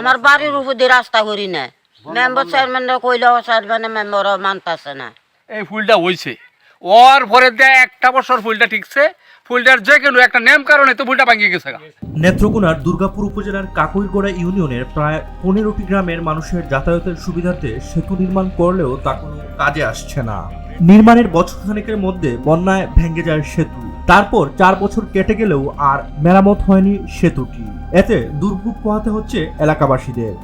আমার বাড়ির উপর দিয়ে রাস্তা করি না। মেম্বার চেয়ারম্যান কইলেও চেয়ারম্যান মেম্বার মানতাছে না। এই ফুলটা হইছে। ওর পরে দেয় একটা বছর ফুলটা ঠিকছে। ফুলটার যে কোনো একটা নেম কারণে তো ফুলটা ভাঙিয়ে গেছে নেত্রকোনার দুর্গাপুর উপজেলার কাকুইগড়া ইউনিয়নের প্রায় পনেরোটি গ্রামের মানুষের যাতায়াতের সুবিধার্থে সেতু নির্মাণ করলেও তা কোনো কাজে আসছে না। নির্মাণের বছরখানেকের মধ্যে বন্যায় ভেঙে যায় সেতু। তারপর চার বছর কেটে গেলেও আর মেরামত হয়নি সেতুটি এতে দুর্ভোগ পোহাতে হচ্ছে এলাকাবাসীদের।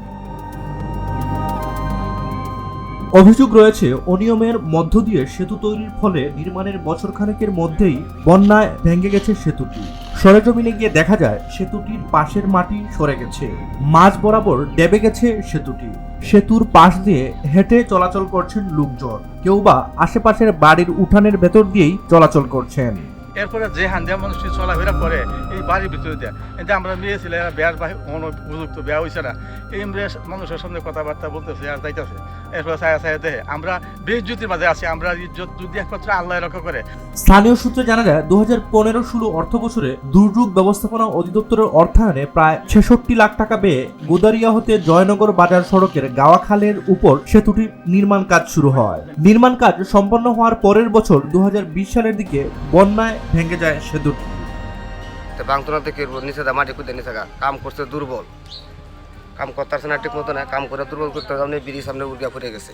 অভিযোগ রয়েছে, অনিয়মের মধ্য দিয়ে সেতু তৈরির ফলে নির্মাণের বছরখানেকের মধ্যেই বন্যায় ভেঙে গেছে সেতুটি। সরেজমিনে গিয়ে দেখা যায়, সেতুটির পাশের মাটি সরে গেছে। মাঝ বরাবর ডেবে গেছে সেতুটি। সেতুর পাশ দিয়ে হেঁটে চলাচল করছেন লোকজন। কেউ বা আশেপাশের বাড়ির উঠানের ভেতর দিয়েই চলাচল করছেন। এরপরে যে হান্দিয়া মানুষটি চলাফেরা করে, এই বাড়ির ভিতরে দেয়। যে আমরা মেয়ে ছিল এরা বিয়ার বাহি উপযুক্ত বিয়া হয়েছে না। এই মেয়ে মানুষের সামনে কথাবার্তা বলতেছে আর যাইতেছে। এরপরে ছায়া ছায়া দেহে। আমরা বেজ্জুতির মাঝে আছি, আমরা ইজ্জত যদি একমাত্র আল্লাহ রক্ষা করে। স্থানীয় সূত্রে জানা যায় দু হাজার পনেরো ষোলো অর্থ বছরে দুর্যোগ ব্যবস্থাপনা অধিদপ্তরের অর্থায়নে প্রায় ছেষট্টি লাখ টাকা ব্যয়ে গোদারিয়া হতে জয়নগর বাজার সড়কের গাওয়াখালের উপর সেতুটির নির্মাণ কাজ শুরু হয়। নির্মাণ কাজ সম্পন্ন হওয়ার পরের বছর দু হাজার বিশ সালের দিকে বন্যায় ভেঙে যায় সেতুটি বাংতনা থেকে নিচে দা মাটি খুঁজে গা কাম করছে দুর্বল। কাম করতেছে না, ঠিক মতো না, কাম করে দুর্বল করতে সামনে বিড়ি সামনে উর্গা ফুটে গেছে।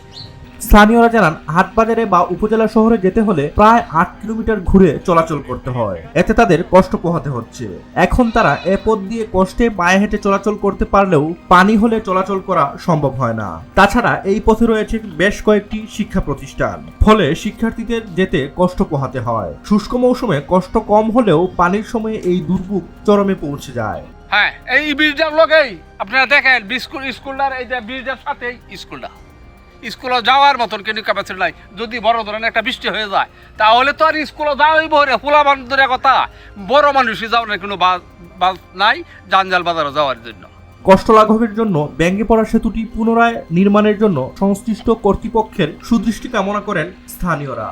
স্থানীয়রা জানান, হাটবাজারে বা উপজেলা শহরে যেতে হলে প্রায় আট কিলোমিটার ঘুরে চলাচল করতে হয়। এতে তাদের কষ্ট পোহাতে হচ্ছে। এখন তারা এ পথ দিয়ে কষ্টে পায়ে হেঁটে চলাচল করতে পারলেও পানি হলে চলাচল করা সম্ভব হয় না। তাছাড়া এই পথে রয়েছে বেশ কয়েকটি শিক্ষা প্রতিষ্ঠান। ফলে শিক্ষার্থীদের যেতে কষ্ট পোহাতে হয়। শুষ্ক মৌসুমে কষ্ট কম হলেও পানির সময়ে এই দুর্ভোগ চরমে পৌঁছে যায়। হ্যাঁ এই ব্রিজটার লোকেই আপনারা দেখেন স্কুল স্কুলটার এই যে ব্রিজটার সাথেই স্কুলটা। স্কুলে যাওয়ার মতন কিন্তু ক্যাপাসিটি নাই। যদি বড় ধরনের একটা বৃষ্টি হয়ে যায়, তাহলে তো আর স্কুলে যাওয়াই বহরে ফুলা বান্ধবের কথা বড় মানুষই যাওয়ার কোনো বাস নাই জানজাল বাজারে যাওয়ার জন্য। কষ্ট লাঘবের জন্য, ব্যঙ্গে পড়া সেতুটি পুনরায় নির্মাণের জন্য সংশ্লিষ্ট কর্তৃপক্ষের সুদৃষ্টি কামনা করেন স্থানীয়রা।